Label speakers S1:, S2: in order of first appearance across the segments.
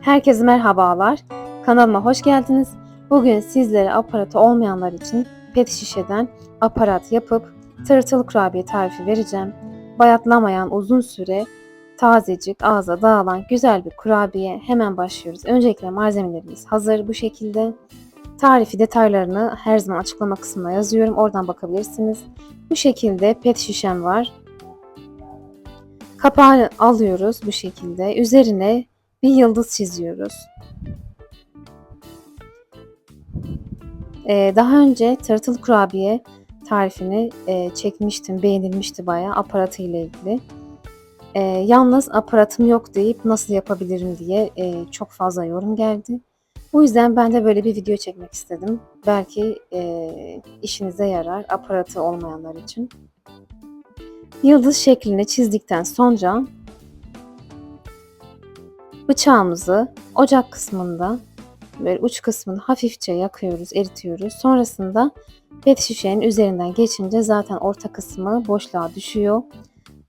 S1: Herkese merhabalar. Kanalıma hoş geldiniz. Bugün sizlere aparatı olmayanlar için pet şişeden aparat yapıp tırtıl kurabiye tarifi vereceğim. Bayatlamayan uzun süre tazecik ağza dağılan güzel bir kurabiye. Hemen başlıyoruz. Öncelikle malzemelerimiz hazır bu şekilde. Tarifi detaylarını her zaman açıklama kısmına yazıyorum. Oradan bakabilirsiniz. Bu şekilde pet şişem var. Kapağı alıyoruz bu şekilde. Üzerine bir yıldız çiziyoruz. Ee, daha önce tırtıl kurabiye tarifini e, çekmiştim, beğenilmişti bayağı aparatı ile ilgili. Ee, yalnız aparatım yok deyip nasıl yapabilirim diye e, çok fazla yorum geldi. Bu yüzden ben de böyle bir video çekmek istedim. Belki e, işinize yarar aparatı olmayanlar için. Yıldız şeklini çizdikten sonra bıçağımızı ocak kısmında böyle uç kısmını hafifçe yakıyoruz, eritiyoruz. Sonrasında pet şişenin üzerinden geçince zaten orta kısmı boşluğa düşüyor.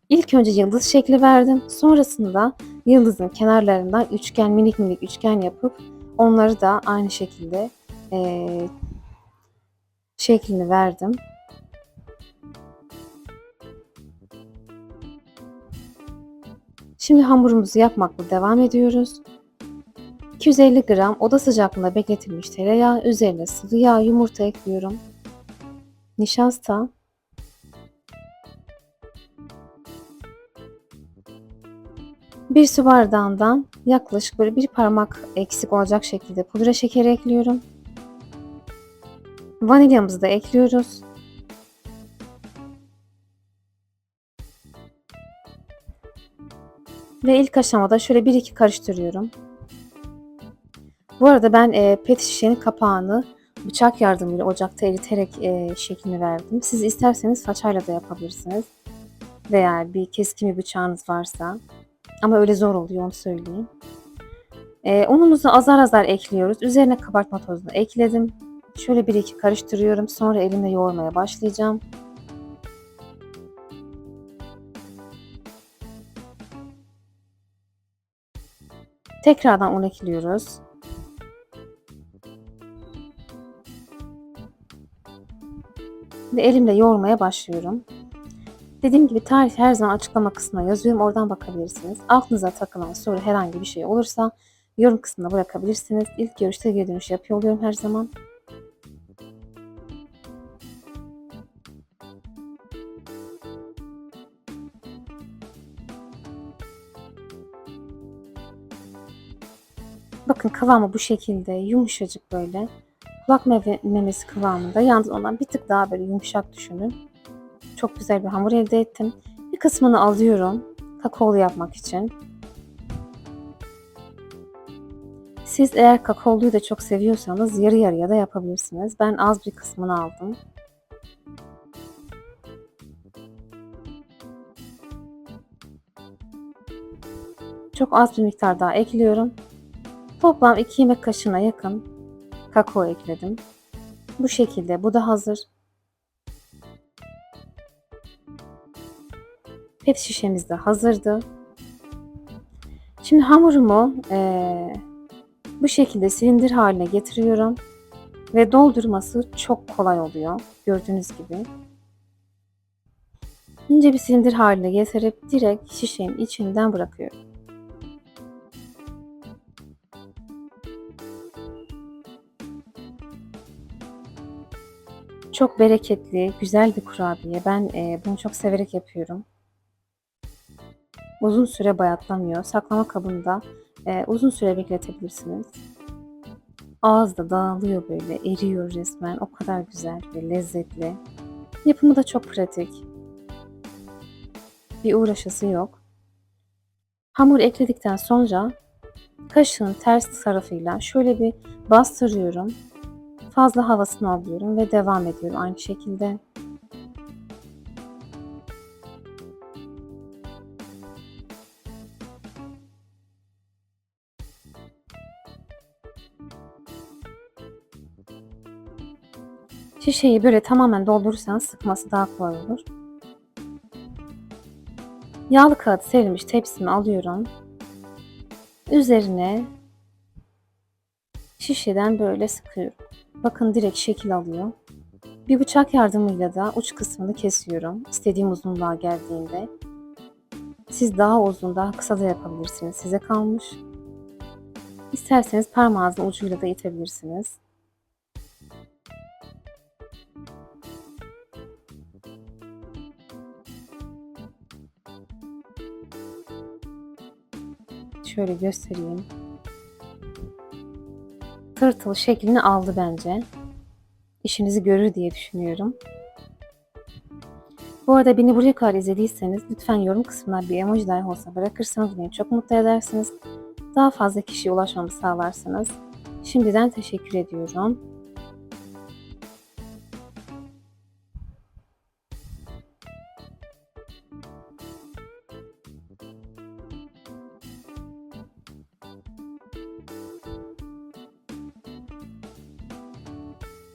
S1: İlk önce yıldız şekli verdim. Sonrasında yıldızın kenarlarından üçgen minik minik üçgen yapıp onları da aynı şekilde eee, şeklini verdim. Şimdi hamurumuzu yapmakla devam ediyoruz. 250 gram oda sıcaklığında bekletilmiş tereyağı, üzerine sıvı yağ, yumurta ekliyorum. Nişasta, bir su bardağından yaklaşık böyle bir parmak eksik olacak şekilde pudra şekeri ekliyorum. Vanilyamızı da ekliyoruz. Ve ilk aşamada şöyle 1-2 karıştırıyorum. Bu arada ben e, pet şişenin kapağını bıçak yardımıyla ocakta eriterek e, şeklini verdim. Siz isterseniz saçayla da yapabilirsiniz. Veya bir keskin bir bıçağınız varsa. Ama öyle zor oluyor onu söyleyeyim. E, unumuzu azar azar ekliyoruz. Üzerine kabartma tozunu ekledim. Şöyle 1-2 karıştırıyorum. Sonra elimle yoğurmaya başlayacağım. Tekrardan un ekliyoruz. Ve elimle yoğurmaya başlıyorum. Dediğim gibi tarif her zaman açıklama kısmına yazıyorum. Oradan bakabilirsiniz. Aklınıza takılan soru herhangi bir şey olursa yorum kısmına bırakabilirsiniz. İlk görüşte geri dönüş yapıyor oluyorum her zaman. Bakın kıvamı bu şekilde yumuşacık böyle. Kulak memesi kıvamında. Yalnız ondan bir tık daha böyle yumuşak düşünün. Çok güzel bir hamur elde ettim. Bir kısmını alıyorum kakaolu yapmak için. Siz eğer kakaoluyu da çok seviyorsanız yarı yarıya da yapabilirsiniz. Ben az bir kısmını aldım. Çok az bir miktar daha ekliyorum. Toplam 2 yemek kaşığına yakın kakao ekledim. Bu şekilde bu da hazır. Pet şişemiz de hazırdı. Şimdi hamurumu eee, bu şekilde silindir haline getiriyorum. Ve doldurması çok kolay oluyor. Gördüğünüz gibi. İnce bir silindir haline getirip direkt şişenin içinden bırakıyorum. Çok bereketli, güzel bir kurabiye. Ben e, bunu çok severek yapıyorum. Uzun süre bayatlamıyor. Saklama kabında e, uzun süre bekletebilirsiniz. Ağızda dağılıyor böyle, eriyor resmen. O kadar güzel ve lezzetli. Yapımı da çok pratik. Bir uğraşısı yok. Hamur ekledikten sonra kaşığın ters tarafıyla şöyle bir bastırıyorum. Fazla havasını alıyorum ve devam ediyorum aynı şekilde. Şişeyi böyle tamamen doldurursanız sıkması daha kolay olur. Yağlı kağıt serilmiş tepsimi alıyorum. Üzerine şişeden böyle sıkıyorum. Bakın direkt şekil alıyor. Bir bıçak yardımıyla da uç kısmını kesiyorum. İstediğim uzunluğa geldiğinde. Siz daha uzun, daha kısa da yapabilirsiniz. Size kalmış. İsterseniz parmağınızın ucuyla da itebilirsiniz. Şöyle göstereyim. Tırtıl şeklini aldı bence. İşinizi görür diye düşünüyorum. Bu arada beni buraya kadar izlediyseniz lütfen yorum kısmına bir emoji dahi olsa bırakırsanız beni çok mutlu edersiniz. Daha fazla kişiye ulaşmamı sağlarsınız. Şimdiden teşekkür ediyorum.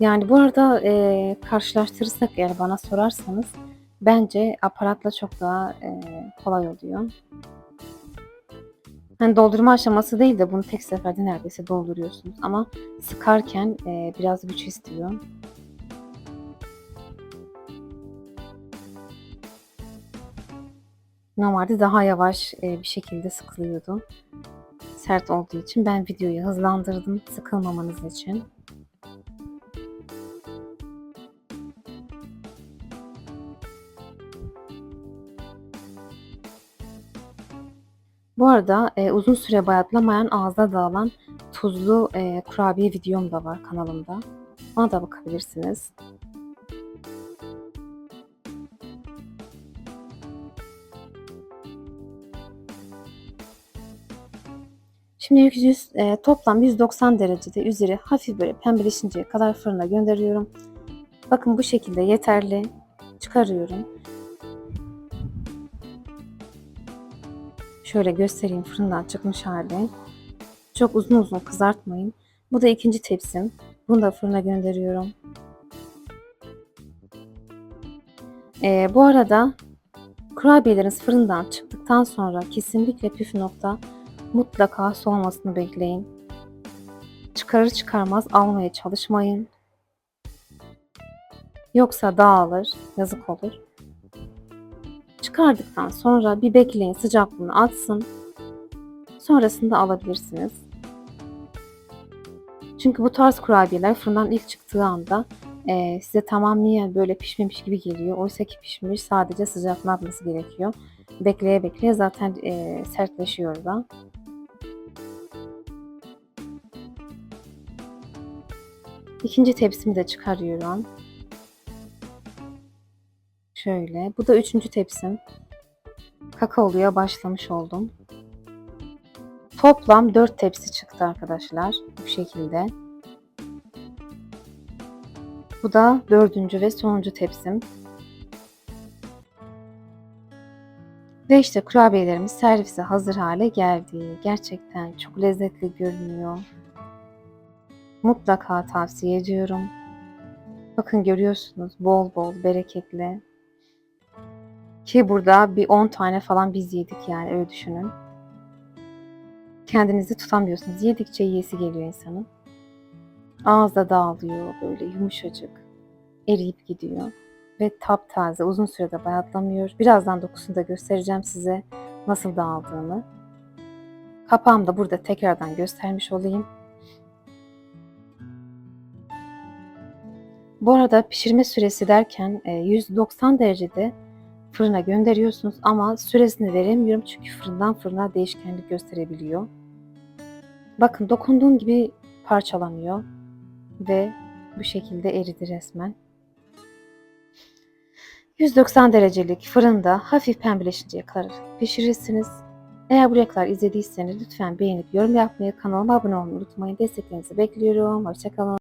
S1: Yani bu arada e, karşılaştırırsak eğer bana sorarsanız bence aparatla çok daha e, kolay oluyor. Hani doldurma aşaması değil de bunu tek seferde neredeyse dolduruyorsunuz ama sıkarken e, biraz güç istiyor. Normalde daha yavaş e, bir şekilde sıkılıyordu. Sert olduğu için ben videoyu hızlandırdım sıkılmamanız için. Bu arada e, uzun süre bayatlamayan ağızda dağılan tuzlu e, kurabiye videom da var kanalımda. Ona da bakabilirsiniz. Şimdi 100, e, toplam 190 derecede üzeri hafif böyle pembeleşinceye kadar fırına gönderiyorum. Bakın bu şekilde yeterli. Çıkarıyorum. Şöyle göstereyim fırından çıkmış hali. Çok uzun uzun kızartmayın. Bu da ikinci tepsim. Bunu da fırına gönderiyorum. Ee, bu arada kurabiyeleriniz fırından çıktıktan sonra kesinlikle püf nokta mutlaka soğumasını bekleyin. Çıkarır çıkarmaz almaya çalışmayın. Yoksa dağılır, yazık olur. Çıkardıktan sonra bir bekleyin sıcaklığını atsın. Sonrasında alabilirsiniz. Çünkü bu tarz kurabiyeler fırından ilk çıktığı anda e, size tamamen böyle pişmemiş gibi geliyor. Oysa ki pişmiş sadece sıcaklığına atması gerekiyor. Bekleye bekleye zaten e, sertleşiyor da. İkinci tepsimi de çıkarıyorum. Şöyle. Bu da üçüncü tepsim. Kakaoluya başlamış oldum. Toplam 4 tepsi çıktı arkadaşlar. Bu şekilde. Bu da dördüncü ve sonuncu tepsim. Ve işte kurabiyelerimiz servise hazır hale geldi. Gerçekten çok lezzetli görünüyor. Mutlaka tavsiye ediyorum. Bakın görüyorsunuz bol bol bereketli. Ki burada bir 10 tane falan biz yedik yani öyle düşünün. Kendinizi tutamıyorsunuz. Yedikçe yiyesi geliyor insanın. Ağızda dağılıyor böyle yumuşacık. Eriyip gidiyor. Ve taptaze uzun sürede bayatlamıyor. Birazdan dokusunu da göstereceğim size nasıl dağıldığını. Kapağımı da burada tekrardan göstermiş olayım. Bu arada pişirme süresi derken 190 e, derecede fırına gönderiyorsunuz ama süresini veremiyorum çünkü fırından fırına değişkenlik gösterebiliyor. Bakın dokunduğum gibi parçalanıyor ve bu şekilde eridi resmen. 190 derecelik fırında hafif pembeleşinceye kadar pişirirsiniz. Eğer buraya kadar izlediyseniz lütfen beğenip yorum yapmayı, kanalıma abone olmayı unutmayın. Desteklerinizi bekliyorum. Hoşçakalın.